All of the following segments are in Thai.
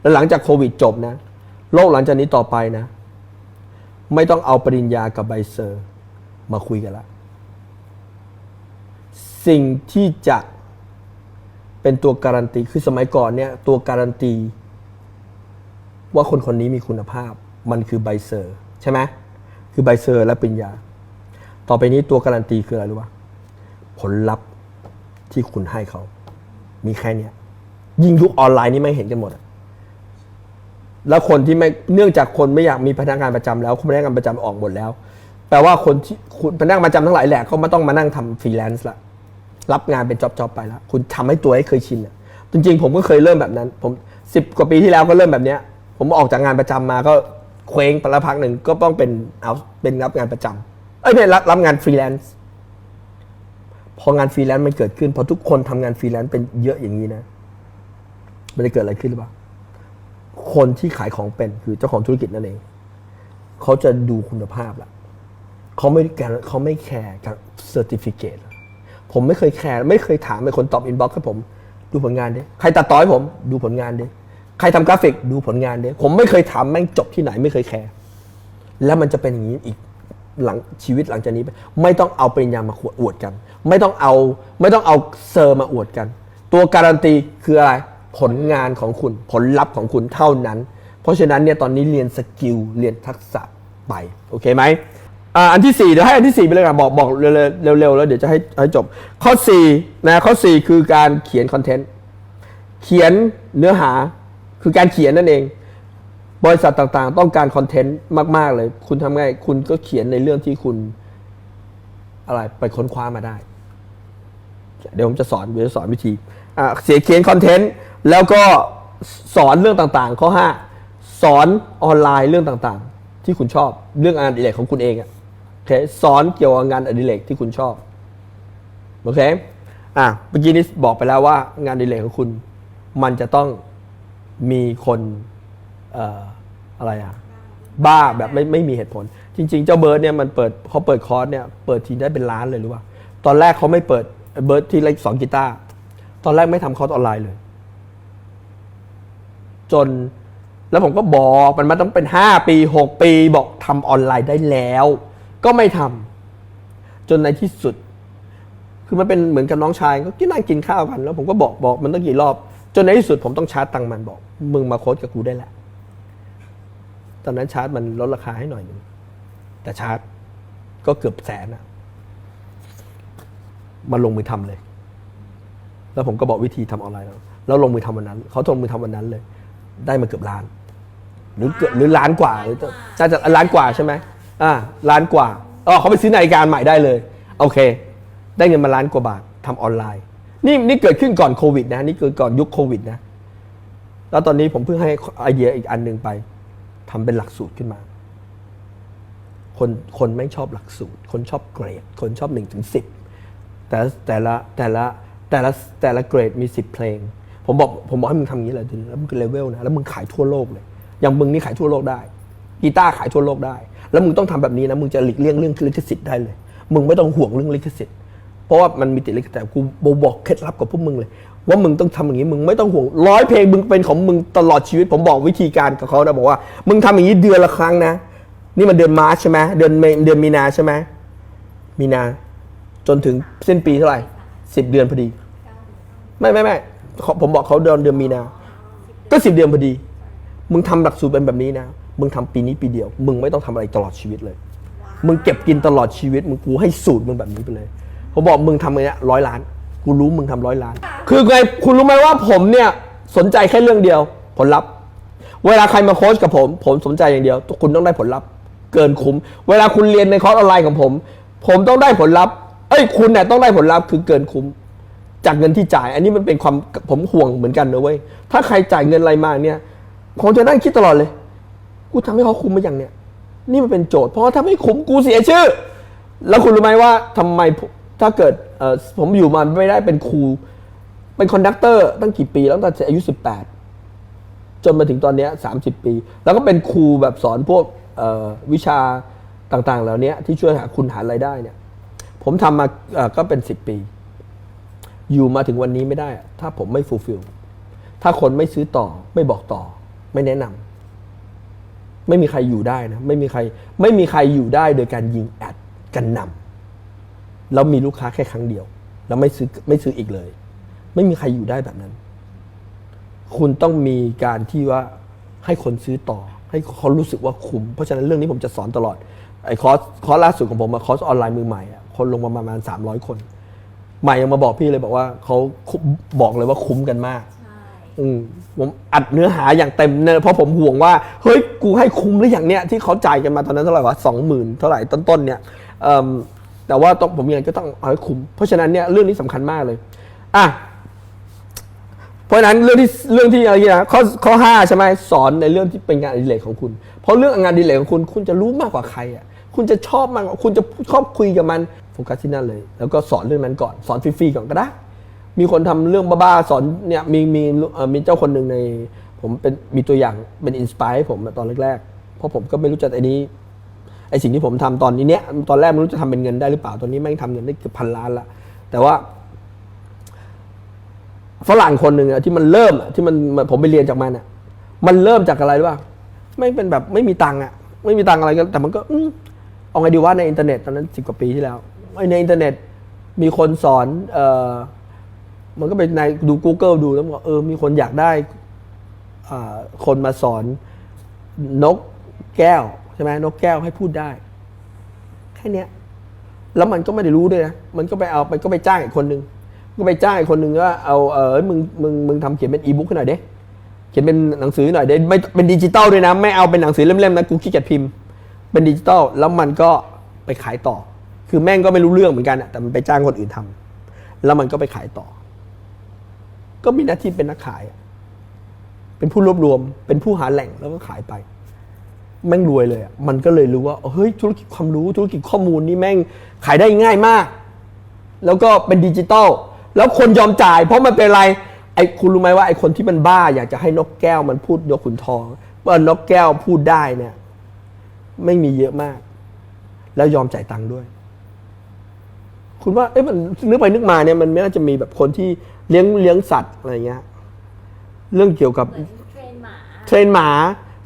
แล้วหลังจากโควิดจบนะ โลกหลังจากนี้ต่อไปนะ ไม่ต้องเอาปริญญากับใบเซอร์ มาคุยกันละ สิ่งที่จะเป็นตัวการันตี คือสมัยก่อนเนี่ย ตัวการันตี ว่าคนคนนี้มีคุณภาพ มันคือใบเซอร์ ใช่ไหมคือใบเซอร์และปริญญา ต่อไปนี้ตัวการันตีคืออะไรรู้ป่ะผลลัพธ์ที่คุณให้เขา มีแค่นี้ยยิ่งยุคออนไลน์นี่ไม่เห็นกันหมดอะ แล้วคนที่ไม่เนื่องจากคนไม่อยากมีพนักงานประจำแล้วพนักงานประจำออกหมดแล้ว แปลว่าคนที่คุณพนักงานประจำทั้งหลายแหละเขาไม่ต้องมานั่งทำฟรีแลนซ์ละรับงานเป็นจ็อบๆไปแล้วคุณทำให้ตัวให้เคยชินอะจริงๆ ผมก็เคยเริ่มแบบนั้น ผมสิบกว่าปีที่แล้วก็เริ่มแบบเนี้ย ผมออกจากงานประจำมาก็เคว้งไปละพักหนึ่งก็ต้องเป็นเอาเป็นรับงานประจำเอ้ยไม่รับรับงานฟรีแลนซ์ พองานฟรีแลนซ์มันเกิดขึ้น พอทุกคนทำงานฟรีแลนซ์เป็นเยอะอย่างนี้นะ มันจะเกิดอะไรขึ้นหรือเปล่า คนที่ขายของเป็นคือเจ้าของธุรกิจนั่นเอง เขาจะดูคุณภาพละเขาไม่แคร์เขาไม่แคร์กับเซอร์ติฟิเคตผมไม่เคยแคร์ไม่เคยถามเป็นคนตอบอินบ็อกซ์ให้ผม ดูผลงานดิใครตัดต่อให้ผมดูผลงานดิใครทำกราฟิกดูผลงานดิผมไม่เคยถามแม่งจบที่ไหนไม่เคยแคร์แล้วมันจะเป็นอย่างนี้อีกหลังชีวิตหลังจากนี้ไปไม่ต้องเอาปริญญามาขวดอวดกัน ไม่ต้องเอาไม่ต้องเอาเซอร์มาอวดกัน ตัวการันตีคืออะไร ผลงานของคุณผลลัพธ์ของคุณเท่านั้น เพราะฉะนั้นเนี่ยตอนนี้เรียนสกิลเรียนทักษะไปโอเคไหมอันที่ 4 เดี๋ยวให้อันที่ 4 ไปเลยกันบอกบอกเร็วๆแล้วเดี๋ยวจะให้ให้จบ ข้อ4นะข้อ 4 คือการเขียนคอนเทนต์เขียนเนื้อหาคือการเขียนนั่นเอง บริษัทต่างๆ ต้องการคอนเทนต์มากๆเลย คุณทำไงคุณก็เขียนในเรื่องที่คุณอะไรไปค้นคว้ามาได้ เดี๋ยวผมจะสอนเดี๋ยวจะสอนวิธีเสียเขียนคอนเทนต์ แล้วก็สอนเรื่องต่างๆ ข้อ 5 สอนออนไลน์เรื่องต่างๆ ที่คุณชอบเรื่องงานอดิเรกของคุณเองอะโอเคสอนเกี่ยวกับงานอดิเรกที่คุณชอบโอเคอะเมื่อกี้นี้บอกไปแล้วว่างานอดิเรกของคุณ มันจะต้องมีคนเอ่ออะไรอะบ้าแบบไม่ไม่มีเหตุผล จริง ๆ เจ้าเบิร์ดเนี่ยมันเปิดเขาเปิดคอร์สเนี่ยเปิดทีได้เป็นล้านเลยรู้ป่ะตอนแรกเขาไม่เปิดเบิร์ดที่เล็กสอนกีตาร์ตอนแรกไม่ทำคอร์สออนไลน์เลย จน แล้วผมก็บอกมันมาต้องเป็น 5 ปี 6 ปีบอกทำออนไลน์ได้แล้ว ก็ไม่ทำจนในที่สุด คือมันเป็นเหมือนกับน้องชายก็กินนั่งกินข้าวกันแล้วผมก็บอกบอกมันตั้งกี่รอบ จนในที่สุดผมต้องชาร์จตังมันบอก มึงมาโค้ดกับกูได้แหล้วตอนนั้นชาร์จมันลดราคาให้หน่อยหนึงแต่ชาร์จก็เกือบแสนอะมาลงมือทำเลย แล้วผมก็บอกวิธีทำออนไลน์แล้วแล้วลงมือทำวันนั้น เขาลงมือทำวันนั้นเลย ได้มาเกือบล้าน หรือเกือบหรือล้านกว่าหรือน่าจะล้านกว่าใช่ไหมอ่าล้านกว่าอ๋อเขาไปซื้อนาฬิกาใหม่ได้เลย โอเค ได้เงินมาล้านกว่าบาททำออนไลน์ นี่นี่เกิดขึ้นก่อนโควิดนะนี่เกิดก่อนยุคโควิดนะแล้วตอนนี้ผมเพิ่งให้ไอเดียอีกอันหนึ่งไปทำเป็นหลักสูตรขึ้นมา คนคนไม่ชอบหลักสูตร คนชอบเกรด คนชอบหนึ่งถึงสิบแต่แต่ละแต่ละแต่ละแต่ละเกรดมีสิบเพลง ผมบอกผมบอกให้มึงทำอย่างนี้เลยทีนี้แล้วมึงเลเวลนะแล้วมึงขายทั่วโลกเลย อย่างมึงนี่ขายทั่วโลกได้กีตาร์ขายทั่วโลกได้ แล้วมึงต้องทำแบบนี้นะมึงจะหลีกเลี่ยงเรื่องลิขสิทธิ์ได้เลย มึงไม่ต้องห่วงเรื่องลิขสิทธิ์เพราะว่ามันมีติดลิขสิทธิ์แต่กูบอกเคล็ดลับกับพวกมึงเลย ว่ามึงต้องทำอย่างนี้มึงไม่ต้องห่วงร้อยเพลงมึงเป็นของมึงตลอดชีวิต ผมบอกวิธีการกับเขานะบอกว่า มึงทำอย่างนี้เดือนละครั้งนะ นี่มันเดือนมาร์ชใช่ไหมเดือนเมเดือนมีนาใช่ไหมมีนา จนถึงสิ้นปีเท่าไหร่สิบเดือนพอดี ไม่ไม่ไม่ เขาผมบอกเขาเดือนเดือนมีนา ก็สิบเดือนพอดี มึงทำหลักสูตรเป็นแบบนี้นะ มึงทำปีนี้ปีเดียว มึงไม่ต้องทำอะไรตลอดชีวิตเลย มึงเก็บกินตลอดชีวิต มึงกูให้สูตรมึงแบบนี้ไปเลย ผมบอกมึงทำอะไรเนี้ยร้อยล้าน กูรู้มึงทำร้อยล้าน คือไงคุณรู้ไหมว่าผมเนี่ยสนใจแค่เรื่องเดียว ผลลัพธ์ เวลาใครมาโค้ชกับผม ผมสนใจอย่างเดียว คุณต้องได้ผลลัพธ์ เกินคุ้ม เวลาคุณเรียนในคอร์สออนไลน์ของผม ผมต้องได้ผลลัพธ์ เอ้ย คุณเนี่ยต้องได้ผลลัพธ์คือเกินคุ้ม จากเงินที่จ่าย อันนี้มันเป็นความผมห่วงเหมือนกันนะเว้ยถ้าใครจ่ายเงินอะไรมาเนี่ยผมจะนั่งคิดตลอดเลย กูทำให้เขาคุ้มมาอย่างเนี้ยนี่มันเป็นโจทย์เพราะถ้าไม่คุ้มกูเสียชื่อ แล้วคุณรู้ไหมว่าทำไมถ้าเกิดผมอยู่มาไม่ได้เป็นครู เป็นคอนดักเตอร์ตั้งกี่ปีแล้วตั้งแต่อายุ 18 จนมาถึงตอนนี้30 ปี แล้วก็เป็นครูแบบสอนพวกวิชาต่างๆ เหล่านี้ที่ช่วยหาคุณหารายได้เนี่ย ผมทำมาก็เป็น 10 ปี อยู่มาถึงวันนี้ไม่ได้ ถ้าผมไม่ฟูลฟิลถ้าคนไม่ซื้อต่อ ไม่บอกต่อ ไม่แนะนำไม่มีใครอยู่ได้นะไม่มีใคร ไม่มีใครอยู่ได้โดยการยิงแอดกันนำแล้วมีลูกค้าแค่ครั้งเดียว แล้วไม่ซื้อไม่ซื้ออีกเลย ไม่มีใครอยู่ได้แบบนั้น คุณต้องมีการที่ว่าให้คนซื้อต่อ ให้เขารู้สึกว่าคุ้มเพราะฉะนั้นเรื่องนี้ผมจะสอนตลอดไอ้คอร์สคอร์สล่าสุดของผมคอร์สออนไลน์มือใหม่คนลงมาประมาณ300 คน ใหม่ยังมาบอกพี่เลยบอกว่าเขาคุ้มบอกเลยว่าคุ้มกันมากใช่อืมผมอัดเนื้อหาอย่างเต็มเนยเพราะผมห่วงว่าเฮ้ยกูให้คุ้มหรืออย่างเนี้ยที่เขาจ่ายกันมาตอนนั้นเท่าไหร่วะสองหมื่นเท่าไหร่ต้นๆเนี่ยเอิ่มแต่ว่าต้องผมยังไงก็ต้องเอาให้คุ้มเพราะฉะนั้นเนี่ยเรื่องนี้สำคัญมากเลยอะเพราะฉะนั้นเรื่องที่เรื่องที่อะไรนะข้อข้อห้าใช่ไหมสอนในเรื่องที่เป็นงานอดิเรกของคุณ เพราะเรื่องงานอดิเรกของคุณคุณจะรู้มากกว่าใครอะคุณจะชอบมากกว่าคุณจะชอบคุยกับมันโฟ กัสที่นั่นเลย แล้วก็สอนเรื่องนั้นก่อน สอนฟรีๆก่อนก็ได้ มีคนทำเรื่องบ้าๆสอนเนี่ยมีมีมีเจ้าคนหนึ่งใน ผมเป็นมีตัวอย่างเป็นอินสปายให้ผมตอนแรกๆ เพราะผมก็ไม่รู้จะไอ้นี้ไอ้สิ่งที่ผมทำตอนนี้เนี้ยตอนแรกไม่รู้จะทำเป็นเงินได้หรือเปล่าตอนนี้แม่งทำเงินได้เกือบพันล้านละแต่ว่าฝรั่งคนหนึ่งที่มันเริ่มที่มันผมไปเรียนจากมันอะมันเริ่มจากอะไรรู้ป่ะไม่เป็นแบบไม่มีตังค์อะ ไม่มีตังค์อะไรก็แต่มันก็อเอาไงดีว่าในอินเทอร์เน็ตตอนนั้นสิบกว่าปีที่แล้ว ในอินเทอร์เน็ตมีคนสอนเออมันก็ไปในดู Google ดูแล้วมันก็เออมีคนอยากได้อคนมาสอนนกแก้วใช่ไหมนกแก้วให้พูดได้ แค่เนี้ยแล้วมันก็ไม่ได้รู้ด้วยนะมันก็ไปเอามันก็ไปจ้างอีกคนนึงก็ไปจ้างอีกคนนึงว่าเอาเออมึงมึงมึงทำเขียนเป็นอีบุ๊กให้หน่อยเด้เขียนเป็นหนังสือหน่อยเด้ไม่เป็นดิจิตอลด้วยนะ ไม่เอาเป็นหนังสือเล่มๆนะกูขี้เกียจพิมพ์ เป็นดิจิตอลแล้วมันก็ไปขายต่อ คือแม่งก็ไม่รู้เรื่องเหมือนกันอะแต่มันไปจ้างคนอื่นทำแล้วมันก็ไปขายต่อ ก็มีหน้าที่เป็นนักขาย เป็นผู้รวบรวม เป็นผู้หาแหล่งแล้วก็ขายไป แม่งรวยเลยอะมันก็เลยรู้ว่าเฮ้ยธุรกิจความรู้ธุรกิจข้อมูลนี่แม่งขายได้ง่ายมาก แล้วก็เป็นดิจิตอลแล้วคนยอมจ่าย เพราะมันเป็นอะไรไอ้คุณรู้ไหมว่าไอ้คนที่มันบ้า อยากจะให้นกแก้วมันพูดยกขุนทองว่านกแก้วพูดได้เนี่ยไม่มีเยอะมาก แล้วยอมจ่ายตังค์ด้วย คุณว่าเอ๊ะมันนึกไปนึกมาเนี่ยมันไม่น่าจะมีแบบคนที่เลี้ยงเลี้ยงสัตว์อะไรเงี้ยเรื่องเกี่ยวกับเหมือนเทรนหมาเทรนหมา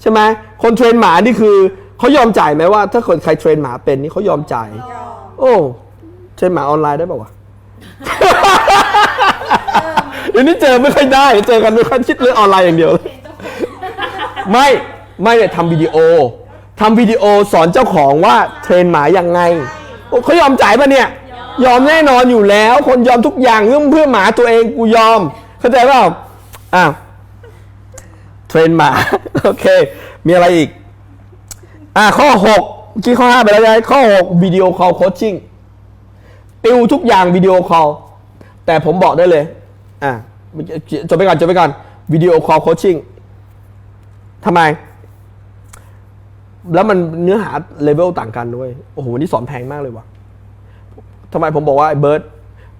ใช่ไหมคนเทรนหมานี่คือเขายอมจ่ายไหมว่า ถ้าคนใครเทรนหมาเป็นนี่เขายอมจ่าย โอ้เทรนหมาออนไลน์ได้ป่าวะเดี๋ยวนี้เจอไม่ค่อยได้เจอกันไม่ค่อยคิดเรื่องออนไลน์อย่างเดียว ไม่ไม่เนี่ยทำวิดีโอทำวิดีโอสอนเจ้าของว่าเทรนหมายังไงโอ้เขายอมจ่ายปะเนี่ย ยอมแน่นอนอยู่แล้ว คนยอมทุกอย่างเพื่อเพื่อหมาตัวเองกูยอม เข้าใจเปล่าอ้าวเทรนหมา โอเค มีอะไรอีก อ่าข้อหกเมื่อกี้ข้อห้าไปแล้วไงข้อหกวิดีโอคอลโคชชิ่งติวทุกอย่างวิดีโอคอลแต่ผมบอกได้เลย อ่าจบไปก่อนจบไปก่อนวิดีโอคอลโคชชิ่งทำไม แล้วมันเนื้อหาเลเวลต่างกันด้วย โอ้โหวันนี้สอนแพงมากเลยว่ะ ทำไมผมบอกว่าไอ้เบิร์ด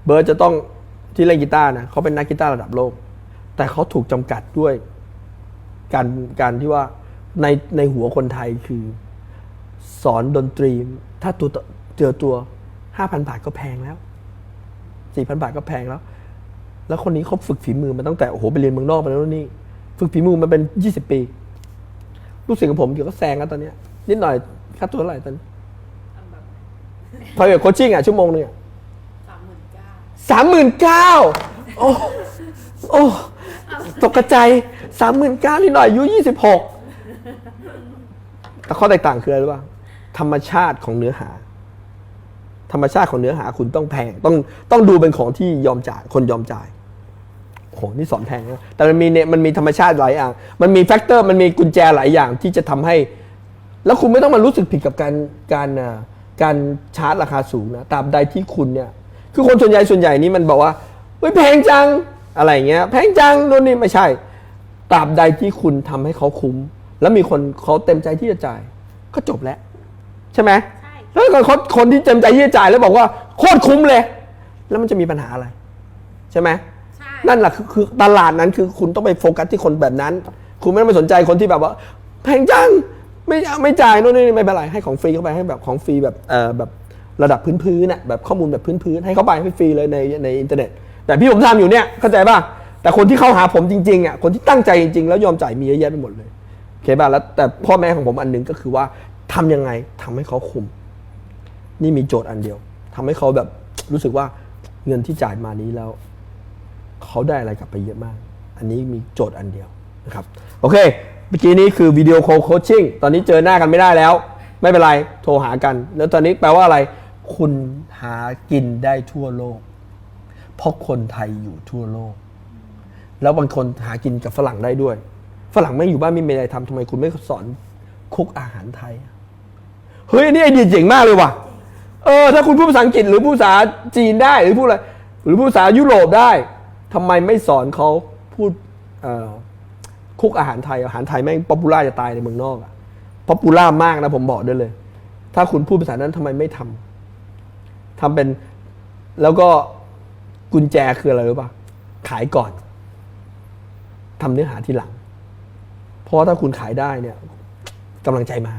เบิร์ดจะต้องที่เล่นกีตาร์นะเขาเป็นนักกีตาร์ระดับโลก แต่เขาถูกจำกัดด้วยการการที่ว่าในในหัวคนไทยคือ สอนดนตรี ถ้าตัวต่อเจอตัวห้าพันบาทก็แพงแล้วสี่พันบาทก็แพงแล้ว แล้วคนนี้เขาฝึกฝีมือมาตั้งแต่โอ้โหไปเรียนเมืองนอกมาแล้วนี่ ฝึกฝีมือมาเป็นยี่สิบปี ลูกศิษย์ของผมเดี๋ยวก็แซงแล้วตอนเนี้ยนิดหน่อยค่าตัวเท่าไหร่ตอนนี้ พอแบบโคชชิ่งอะชั่วโมงหนึงอะสามหมื่นเก้าสามหมื่นเก้าโอ้โอ้ตกกระใจสามหมื่นเก้านิดหน่อยอายุยี่สิบหกแต่ข้อแตกต่างคืออะไรรู้ป่ะธรรมชาติของเนื้อหา ธรรมชาติของเนื้อหาคุณต้องแพงต้องต้องดูเป็นของที่ยอมจ่ายคนยอมจ่ายโอ้โหนี่สอนแพงนะแต่มันมีเนี่ยมันมีธรรมชาติหลายอย่าง มันมีแฟกเตอร์มันมีกุญแจหลายอย่างที่จะทำให้ แล้วคุณไม่ต้องมารู้สึกผิดกับการการอ่า การชาร์จราคาสูงนะตราบใดที่คุณเนี่ย คือคนส่วนใหญ่ส่วนใหญ่นี่มันบอกว่าเฮ้ยแพงจังอะไรอย่างเงี้ยแพงจังโน่นนี่ไม่ใช่ตราบใดที่คุณทำให้เขาคุ้ม แล้วมีคนเขาเต็มใจที่จะจ่าย ก็จบแล้ว ใช่ไหมใช่แล้วก็คนคนที่เต็มใจที่จะจ่ายแล้วบอกว่าโคตรคุ้มเลย แล้วมันจะมีปัญหาอะไร ใช่ไหมใช่นั่นแหละคือคือตลาดนั้นคือคุณต้องไปโฟกัสที่คนแบบนั้น คุณไม่ต้องไปสนใจคนที่แบบว่า แพงจัง ไม่ไม่จ่ายโน่นนี่ไม่เป็นไรให้ของฟรีเข้าไปให้แบบของฟรีแบบเอ่อแบบระดับพื้นๆน่ะแบบข้อมูลแบบพื้นๆให้เขาไปฟรีเลยในในอินเทอร์เน็ต แต่พี่ผมทำอยู่เนี่ยเข้าใจป่ะแต่คนที่เข้าหาผมจริงๆอะคนที่ตั้งใจจริงๆ แล้วยอมจ่ายมีเยอะแยะไปหมดเลยเคป่ะแล้วแต่พ่อแม่ของผมอันหนึ่งก็คือว่าทำยังไงทำให้เขาคุม นี่มีโจทย์อันเดียวทำให้เขาแบบรู้สึกว่าเงินที่จ่ายมานี้แล้ว เขาได้อะไรกลับไปเยอะมาก อันนี้มีโจทย์อันเดียวนะครับ โอเค มื่อกี้นี้คือวิดีโอโคชชิ่งตอนนี้เจอหน้ากันไม่ได้แล้ว ไม่เป็นไรโทรหากัน แล้วตอนนี้แปลว่าอะไร คุณหากินได้ทั่วโลก เพราะคนไทยอยู่ทั่วโลก แล้วบางคนหากินกับฝรั่งได้ด้วย ฝรั่งไม่อยู่บ้านไม่มีอะไรทำทำไมคุณไม่สอนคุกอาหารไทยเฮ้ยนี่ไอเดียเจ๋งมากเลยว่ะเออถ้าคุณพูดภาษาอังกฤษหรือพูดภาษาจีนได้หรือพูดอะไรหรือพูดภาษายุโรปได้ทำไมไม่สอนเขาพูดเออ คุกอาหารไทยอาหารไทยแม่งป๊อปปูล่าจะตายในเมืองนอกอะป๊อปปูล่ามากนะผมบอกได้เลย ถ้าคุณพูดภาษานั้นทำไมไม่ทำทำเป็นแล้วก็กุญแจคืออะไรรู้ป่ะขายก่อนทำเนื้อหาทีหลัง เพราะถ้าคุณขายได้เนี่ยกำลังใจมา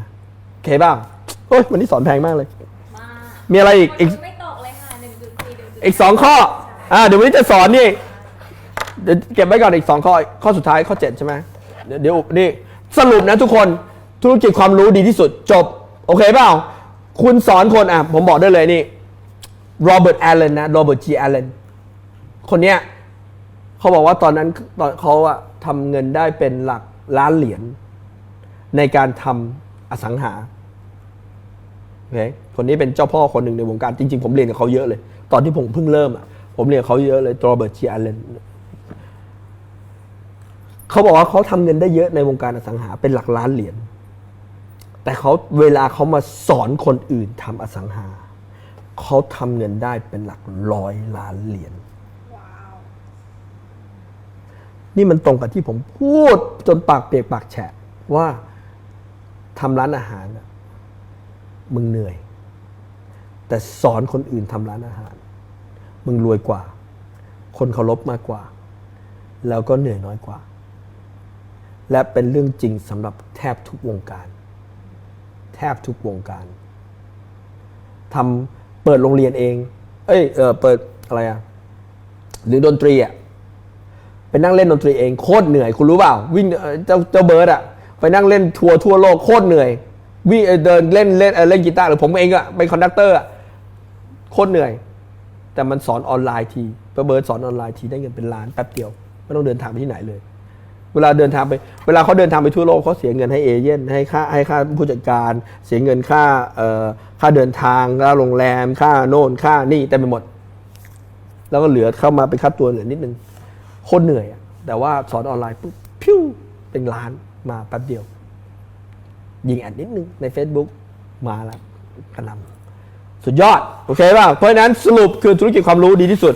โอเคบ้างโอ้ยวันนี้สอนแพงมากเลยมากมีอะไรอีกอีกไม่ตกเลยค่ะหนึ่งจุดสี่หนึ่งจุดอีกสองข้ออ่าเดี๋ยววันนี้จะสอนนี่เดี๋ยวเก็บไว้ก่อนอีกสองข้อ ข้อสุดท้ายข้อเจ็ดใช่ไหม เดี๋ยวนี่สรุปนะทุกคนธุรกิจความรู้ดีที่สุดจบ โอเคเปล่า คุณสอนคนอะ ผมบอกได้เลยนี่โรเบิร์ตแอลเลนนะโรเบิร์ตจีแอลเลนคนเนี้ยเขาบอกว่าตอนนั้นตอนเขาอะทำเงินได้เป็นหลักล้านเหรียญในการทำอสังหาโอเคคนนี้เป็นเจ้าพ่อคนหนึ่งในวงการจริง ๆ ผมเรียนกับเขาเยอะเลย ตอนที่ผมเพิ่งเริ่มอะผมเรียนเขาเยอะเลยโรเบิร์ตชีแอลเลน เขาบอกว่าเขาทำเงินได้เยอะในวงการอสังหาเป็นหลักล้านเหรียญแต่เขาเวลาเขามาสอนคนอื่นทำอสังหาเขาทำเงินได้เป็นหลักร้อยล้านเหรียญนี่มันตรงกับที่ผมพูดจนปากเปียกปากแฉะว่าทำร้านอาหารมึงเหนื่อย แต่สอนคนอื่นทำร้านอาหาร มึงรวยกว่า คนเคารพมากกว่า แล้วก็เหนื่อยน้อยกว่า และเป็นเรื่องจริงสำหรับแทบทุกวงการ แทบทุกวงการทำเปิดโรงเรียนเอง เอ้ยเออเปิดอะไรอะหรือดนตรีอะไปนั่งเล่นดนตรีเองโคตรเหนื่อยคุณรู้เปล่า วิ่งเจ้าเจ้าเบิร์ดอะไปนั่งเล่นทัวร์ทั่วโลกโคตรเหนื่อย วิ่งเดินเล่นเล่นเล่นกีตาร์หรือผมเองอะเป็นคอนดักเตอร์อะโคตรเหนื่อย แต่มันสอนออนไลน์ทีเบิร์ดสอนออนไลน์ทีได้เงินเป็นล้านแป๊บเดียวไม่ต้องเดินทางไปที่ไหนเลย เวลาเดินทางไป เวลาเขาเดินทางไปทั่วโลกเขาเสียเงินให้เอเย่นให้ค่าให้ค่าผู้จัดการ เสียเงินค่าเอ่อค่าเดินทางค่าโรงแรม ค่าโน่นค่านี่เต็มไปหมด แล้วก็เหลือเข้ามาเป็นค่าตัวเหลือนิดนึงโคตรเหนื่อยอะแต่ว่าสอนออนไลน์ปุ๊บพิ้วเป็นล้านมาแป๊บเดียว ยิงแอดนิดนึงใน Facebook มาแล้วกระนำสุดยอด โอเคป่ะเพราะฉะนั้นสรุปคือธุรกิจความรู้ดีที่สุด